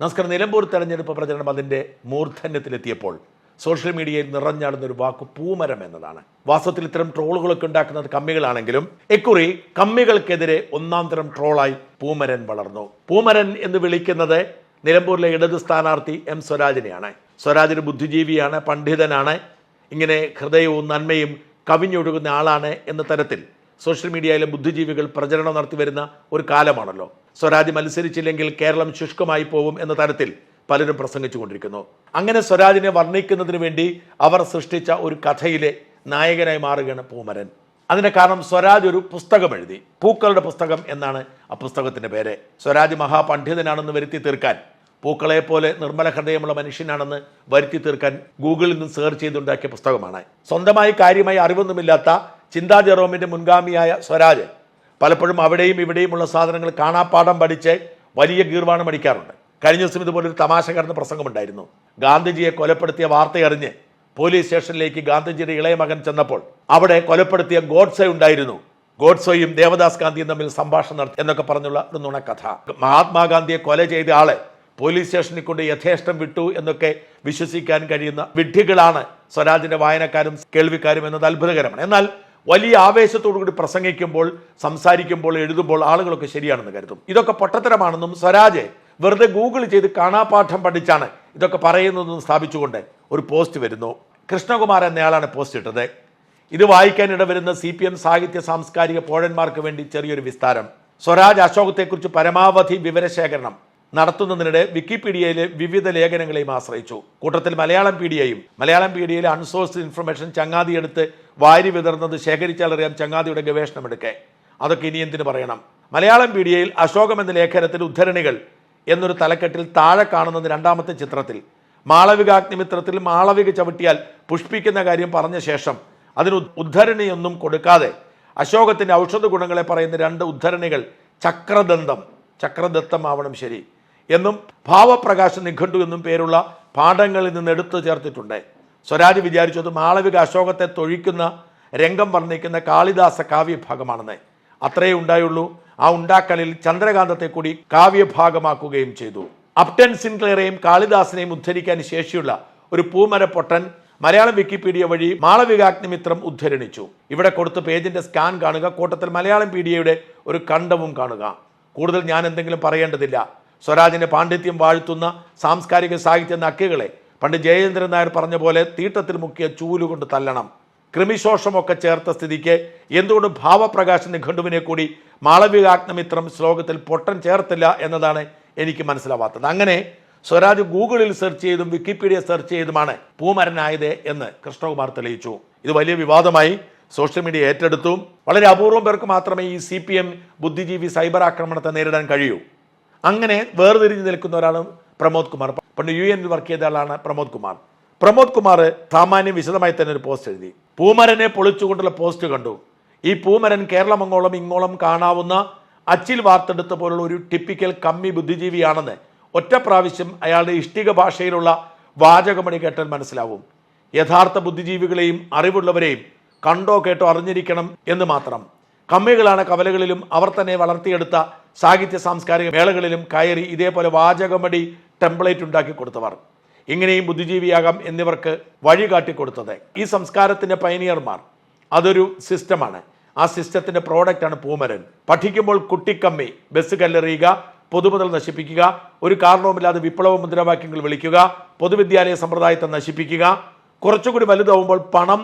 നമസ്കാരം. നിലമ്പൂർ തെരഞ്ഞെടുപ്പ് പ്രചരണം അതിന്റെ മൂർധന്യത്തിലെത്തിയപ്പോൾ സോഷ്യൽ മീഡിയയിൽ നിറഞ്ഞാടുന്ന ഒരു വാക്ക് പൂമരം എന്നതാണ്. വാസ്തവത്തിൽ ഇത്തരം ട്രോളുകളൊക്കെ ഉണ്ടാക്കുന്നത് കമ്മികളാണെങ്കിലും എക്കുറി കമ്മികൾക്കെതിരെ ഒന്നാം തരം ട്രോളായി പൂമരൻ വളർന്നു. പൂമരൻ എന്ന് വിളിക്കുന്നത് നിലമ്പൂരിലെ ഇടത് സ്ഥാനാർത്ഥി എം സ്വരാജിനെയാണ്. സ്വരാജ് ഒരു ബുദ്ധിജീവിയാണ് പണ്ഡിതനാണ്. ഇങ്ങനെ ഹൃദയവും നന്മയും കവിഞ്ഞൊഴുകുന്ന ആളാണ് എന്ന തരത്തിൽ സോഷ്യൽ മീഡിയയിലെ ബുദ്ധിജീവികൾ പ്രചരണം നടത്തി വരുന്ന ഒരു കാലമാണല്ലോ. സ്വരാജ് മത്സരിച്ചില്ലെങ്കിൽ കേരളം ശുഷ്കമായി പോകും എന്ന തരത്തിൽ പലരും പ്രസംഗിച്ചുകൊണ്ടിരിക്കുന്നു. അങ്ങനെ സ്വരാജിനെ വർണിക്കുന്നതിന് വേണ്ടി അവർ സൃഷ്ടിച്ച ഒരു കഥയിലെ നായകനായി മാറുകയാണ് പൂമരൻ. അതിന്റെ കാരണം സ്വരാജ് ഒരു പുസ്തകം എഴുതി. പൂക്കളുടെ പുസ്തകം എന്നാണ് ആ പുസ്തകത്തിന്റെ പേര്. സ്വരാജ് മഹാപണ്ഡിതനാണെന്ന് വരുത്തി തീർക്കാൻ പൂക്കളെ പോലെ നിർമ്മല ഹൃദയമുള്ള മനുഷ്യനാണെന്ന് വരുത്തി തീർക്കാൻ ഗൂഗിളിൽ നിന്ന് സെർച്ച് ചെയ്തുണ്ടാക്കിയ പുസ്തകമാണ്. സ്വന്തമായി കാര്യമായി അറിവൊന്നുമില്ലാത്ത ചിന്താ ജെറോമിന്റെ മുൻഗാമിയായ സ്വരാജ് പലപ്പോഴും അവിടെയും ഇവിടെയുമുള്ള സാധനങ്ങൾ കാണാപ്പാടം പഠിച്ച് വലിയ ഗീർവാണം അടിക്കാറുണ്ട്. കഴിഞ്ഞ ദിവസം ഇതുപോലൊരു തമാശ കടന്ന പ്രസംഗമുണ്ടായിരുന്നു. ഗാന്ധിജിയെ കൊലപ്പെടുത്തിയ വാർത്തയറിഞ്ഞ് പോലീസ് സ്റ്റേഷനിലേക്ക് ഗാന്ധിജിയുടെ ഇളയ മകൻ ചെന്നപ്പോൾ അവിടെ കൊലപ്പെടുത്തിയ ഗോഡ്സെ ഉണ്ടായിരുന്നു. ഗോഡ്സോയും ദേവദാസ് ഗാന്ധിയും തമ്മിൽ സംഭാഷണം നടത്തി എന്നൊക്കെ പറഞ്ഞുള്ള ഒരു നുണക്കഥ. മഹാത്മാഗാന്ധിയെ കൊല ചെയ്ത ആളെ പോലീസ് സ്റ്റേഷനിൽ കൊണ്ട് യഥേഷ്ടം വിട്ടു എന്നൊക്കെ വിശ്വസിക്കാൻ കഴിയുന്ന വിഡ്ഢികളാണ് സ്വരാജിന്റെ വായനക്കാരും കേൾവിക്കാരും എന്നത് അത്ഭുതകരമാണ്. എന്നാൽ വലിയ ആവേശത്തോടു കൂടി പ്രസംഗിക്കുമ്പോൾ സംസാരിക്കുമ്പോൾ എഴുതുമ്പോൾ ആളുകളൊക്കെ ശരിയാണെന്ന് കരുതും. ഇതൊക്കെ പൊട്ടത്തരമാണെന്നും സ്വരാജ് വെറുതെ ഗൂഗിൾ ചെയ്ത് കാണാപാഠം പഠിച്ചാണ് ഇതൊക്കെ പറയുന്നതെന്നും സ്ഥാപിച്ചുകൊണ്ട് ഒരു പോസ്റ്റ് വരുന്നു. കൃഷ്ണകുമാർ എന്നയാളാണ് പോസ്റ്റ് ഇട്ടത്. ഇത് വായിക്കാൻ ഇടവരുന്ന സി പി എം സാഹിത്യ സാംസ്കാരിക പോഴന്മാർക്ക് വേണ്ടി ചെറിയൊരു വിസ്താരം. സ്വരാജ് അശോകത്തെക്കുറിച്ച് പരമാവധി വിവരശേഖരണം നടത്തുന്നതിനിടെ വിക്കിപീഡിയയിലെ വിവിധ ലേഖനങ്ങളെയും ആശ്രയിച്ചു. കൂട്ടത്തിൽ മലയാളം പീഡിയയും മലയാളം പീഡിയയിലെ അൺസോഴ്സ്ഡ് ഇൻഫർമേഷൻ ചങ്ങാതി എടുത്ത് വാരി വിതർന്നത് ശേഖരിച്ചാലറിയാം ചങ്ങാതിയുടെ ഗവേഷണം എടുക്കേ. അതൊക്കെ ഇനി എന്തിനു പറയണം? മലയാളം പീഡിയയിൽ അശോകം എന്ന ലേഖനത്തിൽ ഉദ്ധരണികൾ എന്നൊരു തലക്കെട്ടിൽ താഴെ കാണുന്നത് രണ്ടാമത്തെ ചിത്രത്തിൽ. മാളവികാഗ്നിമിത്രത്തിൽ മാളവിക ചവിട്ടിയാൽ പുഷ്പിക്കുന്ന കാര്യം പറഞ്ഞ ശേഷം അതിന് ഉദ്ധരണിയൊന്നും കൊടുക്കാതെ അശോകത്തിന്റെ ഔഷധ ഗുണങ്ങളെ പറയുന്ന രണ്ട് ഉദ്ധരണികൾ ചക്രദന്തം ചക്രദത്തം ആവണം ശരി എന്നും ഭാവപ്രകാശ നിഘണ്ടു എന്നും പേരുള്ള പാഠങ്ങളിൽ നിന്ന് എടുത്തു ചേർത്തിട്ടുണ്ട്. സ്വരാജ് വിചാരിച്ചു അത് മാളവിക അശോകത്തെ തൊഴിക്കുന്ന രംഗം വർണിക്കുന്ന കാളിദാസ കാവ്യഭാഗമാണെന്ന്. അത്രയേ ഉണ്ടായുള്ളൂ. ആ ഉണ്ടാക്കലിൽ ചന്ദ്രകാന്തത്തെ കൂടി കാവ്യഭാഗമാക്കുകയും ചെയ്തു. അപ്റ്റൻ സിൻക്ലെയറേയും കാളിദാസിനെയും ഉദ്ധരിക്കാൻ ശേഷിയുള്ള ഒരു പൂമര പൊട്ടൻ മലയാളം വിക്കിപീഡിയ വഴി മാളവികാഗ്നിമിത്രം ഉദ്ധരണിച്ചു. ഇവിടെ കൊടുത്ത പേജിന്റെ സ്കാൻ കാണുക കൂട്ടത്തിൽ മലയാളം പീഡിയയുടെ ഒരു കണ്ടവും കാണുക. കൂടുതൽ ഞാൻ എന്തെങ്കിലും പറയേണ്ടതില്ല. സ്വരാജിന്റെ പാണ്ഡിത്യം വാഴ്ത്തുന്ന സാംസ്കാരിക സാഹിത്യ നക്കുകളെ പണ്ട് ജയചന്ദ്രൻ നായർ പറഞ്ഞ പോലെ തീട്ടത്തിൽ മുക്കിയ ചൂലുകൊണ്ട് തല്ലണം. കൃമിശോഷമൊക്കെ ചേർത്ത സ്ഥിതിക്ക് എന്തുകൊണ്ട് ഭാവപ്രകാശ നിഘണ്ടുവിനെ കൂടി മാളവികാഗ്നമിത്രം ശ്ലോകത്തിൽ പൊട്ടൻ ചേർത്തില്ല എന്നതാണ് എനിക്ക് മനസ്സിലാവാത്തത്. അങ്ങനെ സ്വരാജ് ഗൂഗിളിൽ സെർച്ച് ചെയ്തും വിക്കിപീഡിയ സെർച്ച് ചെയ്തുമാണ് പൂമരനായത് എന്ന് കൃഷ്ണകുമാർ തെളിയിച്ചു. ഇത് വലിയ വിവാദമായി സോഷ്യൽ മീഡിയ ഏറ്റെടുത്തു. വളരെ അപൂർവം പേർക്ക് മാത്രമേ ഈ സി ബുദ്ധിജീവി സൈബർ ആക്രമണത്തെ നേരിടാൻ കഴിയൂ. അങ്ങനെ വേർതിരിഞ്ഞ് നിൽക്കുന്ന ഒരാളാണ് പ്രമോദ് കുമാർ. പണ്ട് യു എനിൽ വർക്ക് ചെയ്ത ആളാണ് പ്രമോദ് കുമാർ. പ്രമോദ് കുമാർ സാമാന്യം വിശദമായി തന്നെ ഒരു പോസ്റ്റ് എഴുതി. പൂമരനെ പൊളിച്ചുകൊണ്ടുള്ള പോസ്റ്റ് കണ്ടു. ഈ പൂമരൻ കേരളമങ്ങോളം ഇങ്ങോളം കാണാവുന്ന അച്ചിൽ വാർത്തെടുത്ത പോലുള്ള ഒരു ടിപ്പിക്കൽ കമ്മി ബുദ്ധിജീവിയാണെന്ന് ഒറ്റ പ്രാവശ്യം അയാളുടെ ഇഷ്ടിക ഭാഷയിലുള്ള വാചകമണി കേട്ടാൽ മനസ്സിലാവും. യഥാർത്ഥ ബുദ്ധിജീവികളെയും അറിവുള്ളവരെയും കണ്ടോ കേട്ടോ അറിഞ്ഞിരിക്കണം എന്ന് മാത്രം. കമ്മികളാണ് കവലകളിലും അവർ തന്നെ വളർത്തിയെടുത്ത സാഹിത്യ സാംസ്കാരിക മേളകളിലും കയറി ഇതേപോലെ വാചകമടി ടെംപ്ലേറ്റ് ഉണ്ടാക്കി കൊടുത്തവർ. ഇങ്ങനെയും ബുദ്ധിജീവിയാകാം എന്നിവർക്ക് വഴി കാട്ടിക്കൊടുത്തത് ഈ സംസ്കാരത്തിന്റെ പൈനിയർമാർ അതൊരു സിസ്റ്റമാണ് ആ സിസ്റ്റത്തിന്റെ പ്രോഡക്റ്റാണ് പൂമരൻ. പഠിക്കുമ്പോൾ കുട്ടിക്കമ്മി ബസ് കല്ലെറിയുക പൊതുമുതൽ നശിപ്പിക്കുക ഒരു കാരണവുമില്ലാതെ വിപ്ലവ മുദ്രാവാക്യങ്ങൾ വിളിക്കുക പൊതുവിദ്യാലയ സമ്പ്രദായത്തെ നശിപ്പിക്കുക കുറച്ചുകൂടി വലുതാവുമ്പോൾ പണം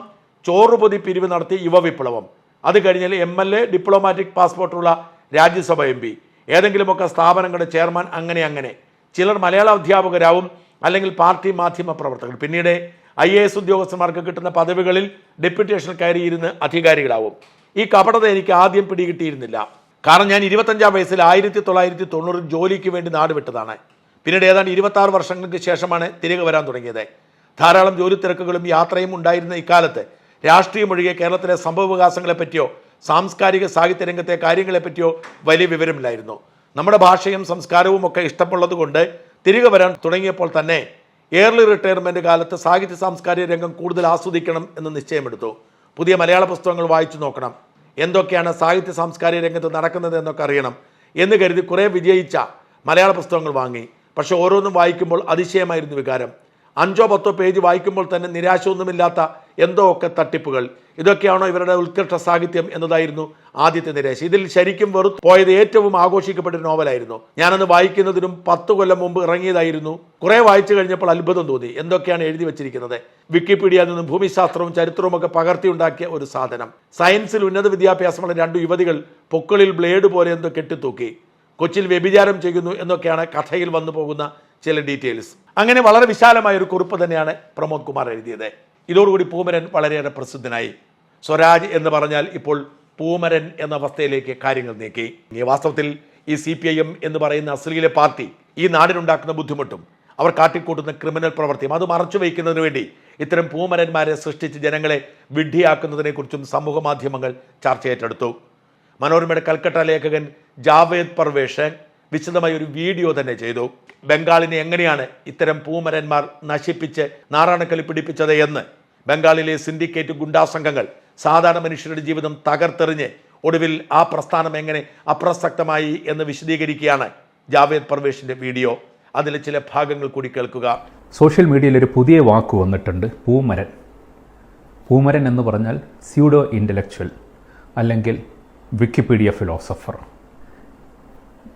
ചോറുപൊതി പിരിവ് നടത്തി യുവ വിപ്ലവം. അത് കഴിഞ്ഞാൽ എം എൽ എ ഡിപ്ലോമാറ്റിക് പാസ്പോർട്ടുള്ള രാജ്യസഭ എം പി ഏതെങ്കിലുമൊക്കെ സ്ഥാപനങ്ങളുടെ ചെയർമാൻ അങ്ങനെ അങ്ങനെ. ചിലർ മലയാള അധ്യാപകരാവും അല്ലെങ്കിൽ പാർട്ടി മാധ്യമ പ്രവർത്തകർ. പിന്നീട് ഐ എ എസ് ഉദ്യോഗസ്ഥന്മാർക്ക് കിട്ടുന്ന പദവികളിൽ ഡെപ്യൂട്ടേഷൻ കയറിയിരുന്ന് അധികാരികളാവും. ഈ കപടത എനിക്ക് ആദ്യം പിടികിട്ടിയിരുന്നില്ല. കാരണം ഞാൻ ഇരുപത്തഞ്ചാം വയസ്സിൽ ആയിരത്തി തൊള്ളായിരത്തി തൊണ്ണൂറിൽ ജോലിക്ക് വേണ്ടി നാട് വിട്ടതാണ്. പിന്നീട് ഏതാണ്ട് ഇരുപത്തി ആറ് വർഷങ്ങൾക്ക് ശേഷമാണ് തിരികെ വരാൻ തുടങ്ങിയത്. ധാരാളം ജോലി തിരക്കുകളും യാത്രയും ഉണ്ടായിരുന്ന ഇക്കാലത്ത് രാഷ്ട്രീയം ഒഴികെ കേരളത്തിലെ സംഭവവികാസങ്ങളെ പറ്റിയോ സാംസ്കാരിക സാഹിത്യ രംഗത്തെ കാര്യങ്ങളെപ്പറ്റിയോ വലിയ വിവരമില്ലായിരുന്നു. നമ്മുടെ ഭാഷയും സംസ്കാരവും ഒക്കെ ഇഷ്ടമുള്ളത് കൊണ്ട് തിരികെ വരാൻ തുടങ്ങിയപ്പോൾ തന്നെ ഏർലി റിട്ടയർമെന്റ് കാലത്ത് സാഹിത്യ സാംസ്കാരിക രംഗം കൂടുതൽ ആസ്വദിക്കണം എന്ന് നിശ്ചയമെടുത്തു. പുതിയ മലയാള പുസ്തകങ്ങൾ വായിച്ചു നോക്കണം. എന്തൊക്കെയാണ് സാഹിത്യ സാംസ്കാരിക രംഗത്ത് നടക്കുന്നത് എന്നൊക്കെ അറിയണം എന്ന് കരുതി കുറേ വിജയിച്ച മലയാള പുസ്തകങ്ങൾ വാങ്ങി. പക്ഷേ ഓരോന്നും വായിക്കുമ്പോൾ അതിശയമായിരുന്നു വികാരം. അഞ്ചോ പത്തോ പേജ് വായിക്കുമ്പോൾ തന്നെ നിരാശയൊന്നുമില്ലാത്ത എന്തോ ഒക്കെ തട്ടിപ്പുകൾ. ഇതൊക്കെയാണോ ഇവരുടെ ഉത്കൃഷ്ട സാഹിത്യം എന്നതായിരുന്നു ആദ്യത്തെ നിരാശ. ഇതിൽ ശരിക്കും വെറു പോയത് ഏറ്റവും ആഘോഷിക്കപ്പെട്ട നോവലായിരുന്നു. ഞാനന്ന് വായിക്കുന്നതിനും പത്ത് കൊല്ലം മുമ്പ് ഇറങ്ങിയതായിരുന്നു. കുറെ വായിച്ചു കഴിഞ്ഞപ്പോൾ അത്ഭുതം തോന്നി. എന്തൊക്കെയാണ് എഴുതി വെച്ചിരിക്കുന്നത്? വിക്കിപീഡിയയിൽ നിന്നും ഭൂമിശാസ്ത്രവും ചരിത്രവും ഒക്കെ പകർത്തിയുണ്ടാക്കിയ ഒരു സാധനം. സയൻസിൽ ഉന്നത വിദ്യാഭ്യാസമുള്ള രണ്ടു യുവതികൾ പൊക്കളിൽ ബ്ലേഡ് പോലെ എന്തോ കെട്ടിത്തൂക്കി. കൊച്ചിയിൽ വ്യഭിചാരം ചെയ്യുന്നു എന്നൊക്കെയാണ് കഥയിൽ വന്നു പോകുന്ന ചില ഡീറ്റെയിൽസ്. അങ്ങനെ വളരെ വിശാലമായ ഒരു കുറിപ്പ് തന്നെയാണ് പ്രമോദ് കുമാർ എഴുതിയത്. ഇതോടുകൂടി പൂമരൻ വളരെയേറെ പ്രസിദ്ധനായി. സ്വരാജ് എന്ന് പറഞ്ഞാൽ ഇപ്പോൾ പൂമരൻ എന്ന അവസ്ഥയിലേക്ക് കാര്യങ്ങൾ നീക്കി. വാസ്തവത്തിൽ ഈ സി പി ഐ എം എന്ന് പറയുന്ന അശ്ലീല പാർട്ടി ഈ നാടിനുണ്ടാക്കുന്ന ബുദ്ധിമുട്ടും അവർ കാട്ടിക്കൂട്ടുന്ന ക്രിമിനൽ പ്രവൃത്തിയും അത് മറച്ചു വയ്ക്കുന്നതിന് വേണ്ടി ഇത്തരം പൂമരന്മാരെ സൃഷ്ടിച്ച് ജനങ്ങളെ വിഡ്ഢിയാക്കുന്നതിനെക്കുറിച്ചും സമൂഹ മാധ്യമങ്ങൾ ചർച്ച ഏറ്റെടുത്തു മനോരമയുടെ കൽക്കട്ട ലേഖകൻ ജാവേദ് പർവേഷൻ വിശദമായ ഒരു വീഡിയോ തന്നെ ചെയ്തു. ബംഗാളിനെ എങ്ങനെയാണ് ഇത്തരം പൂമരന്മാർ നശിപ്പിച്ച് നാറാണക്കളി പിടിപ്പിച്ചത് എന്ന്. ബംഗാളിലെ സിൻഡിക്കേറ്റ് ഗുണ്ടാസംഘങ്ങൾ സാധാരണ മനുഷ്യരുടെ ജീവിതം തകർത്തെറിഞ്ഞ് ഒടുവിൽ ആ പ്രസ്ഥാനം എങ്ങനെ അപ്രസക്തമായി എന്ന് വിശദീകരിക്കുകയാണ് ജാവേദ് പർവേഷിന്റെ വീഡിയോ. അതിലെ ചില ഭാഗങ്ങൾ കൂടി കേൾക്കുക. സോഷ്യൽ മീഡിയയിൽ ഒരു പുതിയ വാക്ക് വന്നിട്ടുണ്ട് പൂമരൻ. പൂമരൻ എന്ന് പറഞ്ഞാൽ സ്യൂഡോ ഇന്റലക്ച്വൽ അല്ലെങ്കിൽ വിക്കിപീഡിയ ഫിലോസഫർ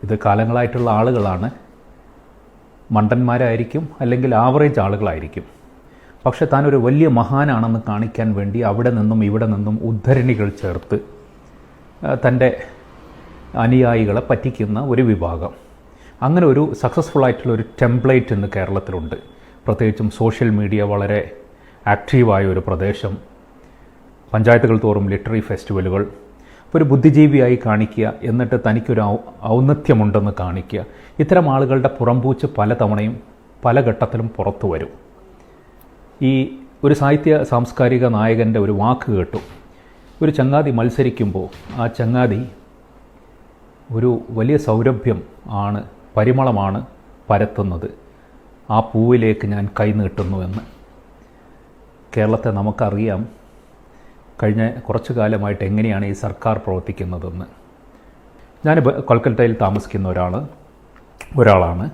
ഇത് കാലങ്ങളായിട്ടുള്ള ആളുകളാണ്. മണ്ടന്മാരായിരിക്കും അല്ലെങ്കിൽ ആവറേജ് ആളുകളായിരിക്കും. പക്ഷെ താനൊരു വലിയ മഹാനാണെന്ന് കാണിക്കാൻ വേണ്ടി അവിടെ നിന്നും ഇവിടെ നിന്നും ഉദ്ധരണികൾ ചേർത്ത് തന്റെ അനുയായികളെ പറ്റിക്കുന്ന ഒരു വിഭാഗം. അങ്ങനെ ഒരു സക്സസ്ഫുൾ ആയിട്ടുള്ള ഒരു ടെംപ്ലേറ്റ് ഇന്ന് കേരളത്തിലുണ്ട്. പ്രത്യേകിച്ചും സോഷ്യൽ മീഡിയ വളരെ ആക്റ്റീവായ ഒരു പ്രദേശം. പഞ്ചായത്തുകൾ തോറും ലിറ്ററി ഫെസ്റ്റിവലുകൾ ഒരു ബുദ്ധിജീവിയായി കാണിക്കുക എന്നിട്ട് തനിക്കൊരു ഔന്നത്യമുണ്ടെന്ന് കാണിക്കുക. ഇത്തരം ആളുകളുടെ പുറംപൂച്ച് പലതവണയും പല ഘട്ടത്തിലും പുറത്തു വരും. ഈ ഒരു സാഹിത്യ സാംസ്കാരിക നായകന്റെ ഒരു വാക്ക് കേട്ടു. ഒരു ചങ്ങാതി മത്സരിക്കുമ്പോൾ ആ ചങ്ങാതി ഒരു വലിയ സൗരഭ്യം ആണ് പരിമളമാണ് പരത്തുന്നത്. ആ പൂവിലേക്ക് ഞാൻ കൈ നീട്ടുന്നു എന്ന്. കേരളത്തെ നമുക്കറിയാം കഴിഞ്ഞ കുറച്ചു കാലമായിട്ട് എങ്ങനെയാണ് ഈ സർക്കാർ പ്രവർത്തിക്കുന്നതെന്ന്. ഞാൻ കൊൽക്കത്തയിൽ താമസിക്കുന്ന ഒരാൾ ഒരാളാണ്.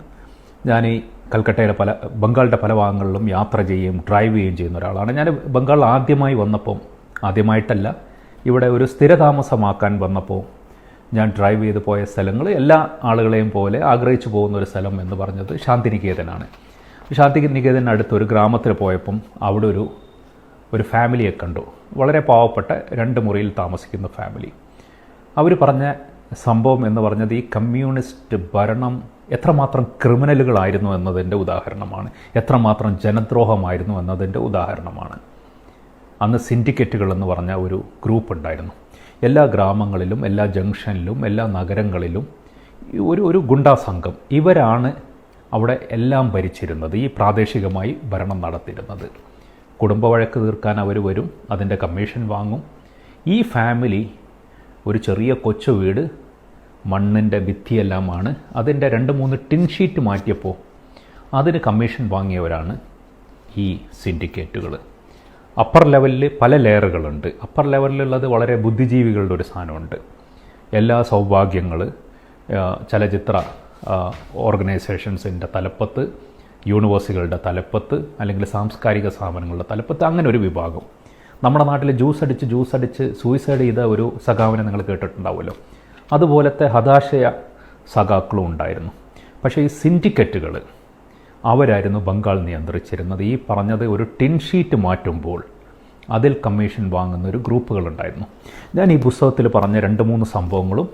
ഞാൻ ഈ കൽക്കട്ടയിലെ പല ബംഗാളിന്റെ പല ഭാഗങ്ങളിലും യാത്ര ചെയ്യുകയും ഡ്രൈവ് ചെയ്യുകയും ചെയ്യുന്ന ഒരാളാണ്. ഞാൻ ബംഗാളിൽ ആദ്യമായി വന്നപ്പോൾ ആദ്യമായിട്ടല്ല ഇവിടെ ഒരു സ്ഥിരതാമസമാക്കാൻ വന്നപ്പോൾ ഞാൻ ഡ്രൈവ് ചെയ്ത് പോയ സ്ഥലങ്ങൾ എല്ലാ ആളുകളെയും പോലെ ആഗ്രഹിച്ചു പോകുന്ന ഒരു സ്ഥലം എന്ന് പറഞ്ഞത് ശാന്തിനികേതനാണ്. ശാന്തിനികേതനടുത്തൊരു ഗ്രാമത്തിൽ പോയപ്പം അവിടെ ഒരു ഒരു ഫാമിലിയെ കണ്ടു. വളരെ പാവപ്പെട്ട രണ്ട് മുറിയിൽ താമസിക്കുന്ന ഫാമിലി. അവർ പറഞ്ഞ സംഭവം എന്ന് പറഞ്ഞത് ഈ കമ്മ്യൂണിസ്റ്റ് ഭരണം എത്രമാത്രം ക്രിമിനലുകളായിരുന്നു എന്നതിന്റെ ഉദാഹരണമാണ്. എത്രമാത്രം ജനദ്രോഹമായിരുന്നു എന്നതിന്റെ ഉദാഹരണമാണ്. അന്ന് സിൻഡിക്കേറ്റുകൾ എന്ന് പറഞ്ഞ ഒരു ഗ്രൂപ്പ് ഉണ്ടായിരുന്നു. എല്ലാ ഗ്രാമങ്ങളിലും എല്ലാ ജംഗ്ഷനിലും എല്ലാ നഗരങ്ങളിലും ഒരു ഒരു ഗുണ്ടാ സംഘം. ഇവരാണ് അവിടെ എല്ലാം ഭരിച്ചിരുന്നത്. ഈ പ്രാദേശികമായി ഭരണം നടത്തിയിരുന്നത്. കുടുംബ വഴക്ക് തീർക്കാൻ അവർ വരും അതിന്റെ കമ്മീഷൻ വാങ്ങും. ഈ ഫാമിലി ഒരു ചെറിയ കൊച്ചു വീട് മണ്ണിന്റെ ഭിത്തിയെല്ലാമാണ്. അതിന്റെ രണ്ട് മൂന്ന് ടിൻ ഷീറ്റ് മാറ്റിയപ്പോൾ അതിന് കമ്മീഷൻ വാങ്ങിയവരാണ് ഈ സിൻഡിക്കേറ്റുകൾ അപ്പർ ലെവലിൽ പല ലെയറുകളുണ്ട് അപ്പർ ലെവലിലുള്ളത് വളരെ ബുദ്ധിജീവികളുടെ ഒരു സാധനമുണ്ട്. എല്ലാ സൗഭാഗ്യങ്ങൾ ചലച്ചിത്ര ഓർഗനൈസേഷൻസിന്റെ തലപ്പത്ത് യൂണിവേഴ്സിറ്റികളുടെ തലപ്പത്ത് അല്ലെങ്കിൽ സാംസ്കാരിക സ്ഥാപനങ്ങളുടെ തലപ്പത്ത് അങ്ങനെ ഒരു വിഭാഗം. നമ്മുടെ നാട്ടിൽ ജ്യൂസ് അടിച്ച് ജ്യൂസ് അടിച്ച് സൂയിസൈഡ് ചെയ്ത ഒരു സഖാവിനെ നിങ്ങൾ കേട്ടിട്ടുണ്ടാവുമല്ലോ. അതുപോലത്തെ ഹതാശയ സഖാക്കളും ഉണ്ടായിരുന്നു. പക്ഷേ ഈ സിൻഡിക്കറ്റുകൾ അവരായിരുന്നു ബംഗാൾ നിയന്ത്രിച്ചിരുന്നത്. ഈ പറഞ്ഞത് ഒരു ടിൻ ഷീറ്റ് മാറ്റുമ്പോൾ അതിൽ കമ്മീഷൻ വാങ്ങുന്ന ഒരു ഗ്രൂപ്പുകളുണ്ടായിരുന്നു ഞാൻ ഈ പുസ്തകത്തിൽ പറഞ്ഞ രണ്ട് മൂന്ന് സംഭവങ്ങളും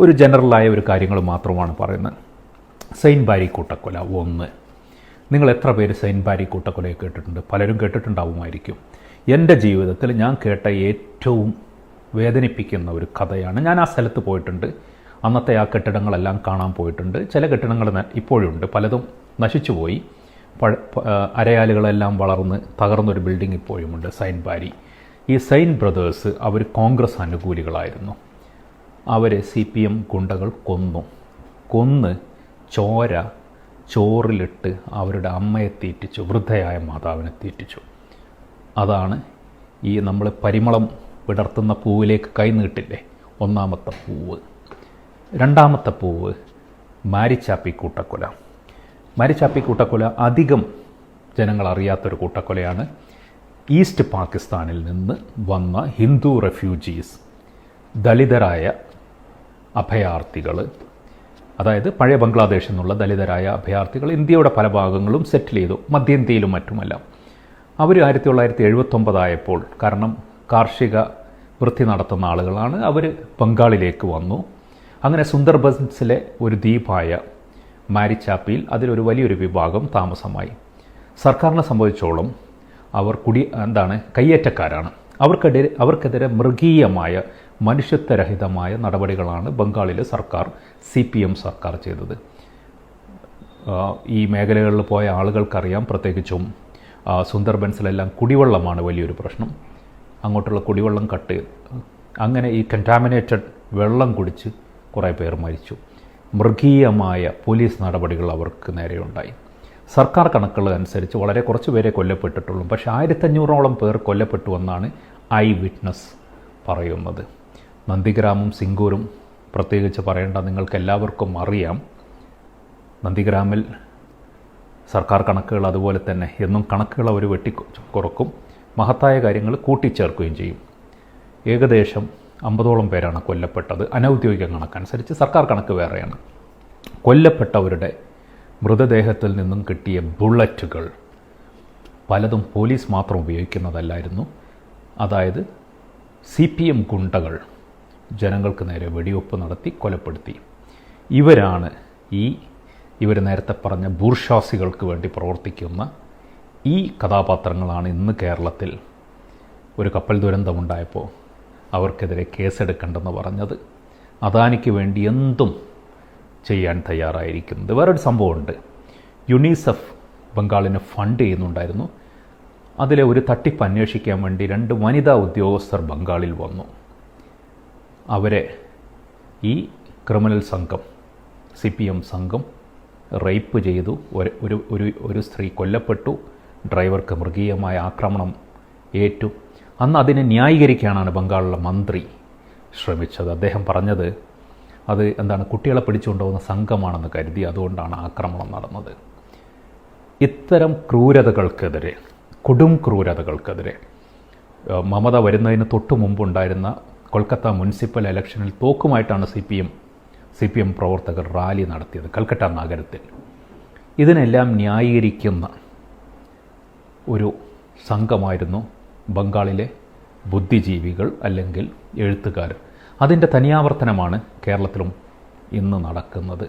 ഒരു ജനറലായ ഒരു കാര്യങ്ങൾ മാത്രമാണ് പറയുന്നത്. സെയിൻ ബാരി കൂട്ടക്കൊല ഒന്ന്. നിങ്ങൾ എത്ര പേര് സൈൻബാരി ബാരി കൂട്ടക്കൊലയെ കേട്ടിട്ടുണ്ട്? പലരും കേട്ടിട്ടുണ്ടാവുമായിരിക്കും. എന്റെ ജീവിതത്തിൽ ഞാൻ കേട്ട ഏറ്റവും വേദനിപ്പിക്കുന്ന ഒരു കഥയാണ്. ഞാൻ ആ സ്ഥലത്ത് പോയിട്ടുണ്ട്. അന്നത്തെ ആ കെട്ടിടങ്ങളെല്ലാം കാണാൻ പോയിട്ടുണ്ട്. ചില കെട്ടിടങ്ങൾ ഇപ്പോഴുണ്ട്. പലതും നശിച്ചുപോയി പഴ അരയാലുകളെല്ലാം വളർന്ന് തകർന്നൊരു ബിൽഡിംഗ് ഇപ്പോഴുമുണ്ട് സൈൻ ബാരി. ഈ സൈൻ ബ്രദേഴ്സ് അവർ കോൺഗ്രസ് അനുകൂലികളായിരുന്നു. അവരെ സി പി എം ഗുണ്ടകൾ കൊന്നു. കൊന്ന് ചോര ചോറിലിട്ട് അവരുടെ അമ്മയെ തീറ്റിച്ചു വൃദ്ധയായ മാതാവിനെ തീറ്റിച്ചു. അതാണ് ഈ നമ്മൾ പരിമളം വിടർത്തുന്ന പൂവിലേക്ക് കൈനീട്ടില്ലേ ഒന്നാമത്തെ പൂവ്. രണ്ടാമത്തെ പൂവ് മാരിച്ചാപ്പി കൂട്ടക്കൊല. മാരിച്ചാപ്പി കൂട്ടക്കൊല അധികം ജനങ്ങൾ അറിയാത്തൊരു കൂട്ടക്കൊലയാണ്. ഈസ്റ്റ് പാകിസ്ഥാനിൽ നിന്ന് വന്ന ഹിന്ദു റെഫ്യൂജീസ് ദളിതരായ അഭയാർത്ഥികൾ അതായത് പഴയ ബംഗ്ലാദേശിൽ നിന്നുള്ള ദലിതരായ അഭയാർത്ഥികൾ ഇന്ത്യയുടെ പല ഭാഗങ്ങളും സെറ്റിൽ ചെയ്തു മധ്യേന്ത്യയിലും മറ്റുമല്ല. അവർ ആയിരത്തി തൊള്ളായിരത്തി എഴുപത്തൊമ്പതായപ്പോൾ കാരണം കാർഷിക വൃത്തി നടത്തുന്ന ആളുകളാണ് അവർ ബംഗാളിലേക്ക് വന്നു. അങ്ങനെ സുന്ദർബൻസിലെ ഒരു ദ്വീപായ മാരിച്ചാപ്പിയിൽ അതിലൊരു വലിയൊരു വിഭാഗം താമസമായി. സർക്കാരിനെ സംബന്ധിച്ചോളം അവർ കുടി എന്താണ് കയ്യേറ്റക്കാരാണ്. അവർക്കെതിരെ അവർക്കെതിരെ മൃഗീയമായ മനുഷ്യത്വരഹിതമായ നടപടികളാണ് ബംഗാളിലെ സർക്കാർ സി പി എം സർക്കാർ ചെയ്തത്. ഈ മേഖലകളിൽ പോയ ആളുകൾക്കറിയാം പ്രത്യേകിച്ചും സുന്ദർബൻസിലെല്ലാം കുടിവെള്ളമാണ് വലിയൊരു പ്രശ്നം. അങ്ങോട്ടുള്ള കുടിവെള്ളം കട്ട് അങ്ങനെ ഈ കണ്ടാമിനേറ്റഡ് വെള്ളം കുടിച്ച് കുറേ പേർ മരിച്ചു. മൃഗീയമായ പോലീസ് നടപടികൾ അവർക്ക് നേരെയുണ്ടായി. സർക്കാർ കണക്കുകൾ അനുസരിച്ച് വളരെ കുറച്ച് പേരെ കൊല്ലപ്പെട്ടിട്ടുള്ളൂ. പക്ഷേ ആയിരത്തഞ്ഞൂറോളം പേർ കൊല്ലപ്പെട്ടു എന്നാണ് ഐ വിറ്റ്നസ് പറയുന്നത്. നന്ദിഗ്രാമും സിംഗൂരും പ്രത്യേകിച്ച് പറയേണ്ട നിങ്ങൾക്കെല്ലാവർക്കും അറിയാം. നന്ദിഗ്രാമിൽ സർക്കാർ കണക്കുകൾ അതുപോലെ തന്നെ എന്നും കണക്കുകൾ അവർ വെട്ടി കുറക്കും. മഹത്തായ കാര്യങ്ങൾ കൂട്ടിച്ചേർക്കുകയും ചെയ്യും. ഏകദേശം അമ്പതോളം പേരാണ് കൊല്ലപ്പെട്ടത്. അനൗദ്യോഗിക കണക്കനുസരിച്ച് സർക്കാർ കണക്ക് വേറെയാണ്. കൊല്ലപ്പെട്ടവരുടെ മൃതദേഹത്തിൽ നിന്നും കിട്ടിയ ബുള്ളറ്റുകൾ പലതും പോലീസ് മാത്രം ഉപയോഗിക്കുന്നതല്ലായിരുന്നു. അതായത് സി പി എം ഗുണ്ടകൾ. ജനങ്ങൾക്ക് നേരെ വെടിവെപ്പ് നടത്തി കൊലപ്പെടുത്തി. ഇവരാണ് ഈ ഇവർ നേരത്തെ പറഞ്ഞ ബൂർഷാസികൾക്ക് വേണ്ടി പ്രവർത്തിക്കുന്ന ഈ കഥാപാത്രങ്ങളാണ് ഇന്ന് കേരളത്തിൽ ഒരു കപ്പൽ ദുരന്തമുണ്ടായപ്പോൾ അവർക്കെതിരെ കേസെടുക്കണ്ടെന്ന് പറഞ്ഞത്. അദാനിക്ക് വേണ്ടി എന്തും ചെയ്യാൻ തയ്യാറായിരിക്കുന്നത്. വേറൊരു സംഭവമുണ്ട്. യുണീസെഫ് ബംഗാളിനെ ഫണ്ട് ചെയ്യുന്നുണ്ടായിരുന്നു. അതിലെ ഒരു തട്ടിപ്പ് അന്വേഷിക്കാൻ വേണ്ടി രണ്ട് വനിതാ ഉദ്യോഗസ്ഥർ ബംഗാളിൽ വന്നു. അവരെ ഈ ക്രിമിനൽ സംഘം സി പി എം സംഘം റേപ്പ് ചെയ്തു. ഒരു ഒരു ഒരു സ്ത്രീ കൊല്ലപ്പെട്ടു. ഡ്രൈവർക്ക് മൃഗീയമായ ആക്രമണം ഏറ്റു. അന്ന് അതിനെ ന്യായീകരിക്കാനാണ് ബംഗാളിലെ മന്ത്രി ശ്രമിച്ചത്. അദ്ദേഹം പറഞ്ഞത് അത് എന്താണ് കുട്ടികളെ പിടിച്ചുകൊണ്ടുപോകുന്ന സംഘമാണെന്ന് കരുതി അതുകൊണ്ടാണ് ആക്രമണം നടന്നത്. ഇത്തരം ക്രൂരതകൾക്കെതിരെ കൊടും ക്രൂരതകൾക്കെതിരെ മമത വരുന്നതിന് തൊട്ട് മുമ്പുണ്ടായിരുന്ന കൊൽക്കത്ത മുനിസിപ്പൽ ഇലക്ഷനിൽ തോക്കുമായിട്ടാണ് C P M C P M പ്രവർത്തകർ റാലി നടത്തിയത് കൽക്കട്ട നഗരത്തിൽ. ഇതിനെല്ലാം ന്യായീകരിക്കുന്ന ഒരു സംഘമായിരുന്നു ബംഗാളിലെ ബുദ്ധിജീവികൾ അല്ലെങ്കിൽ എഴുത്തുകാർ. അതിന്റെ തനിയാവർത്തനമാണ് കേരളത്തിലും ഇന്ന് നടക്കുന്നത്.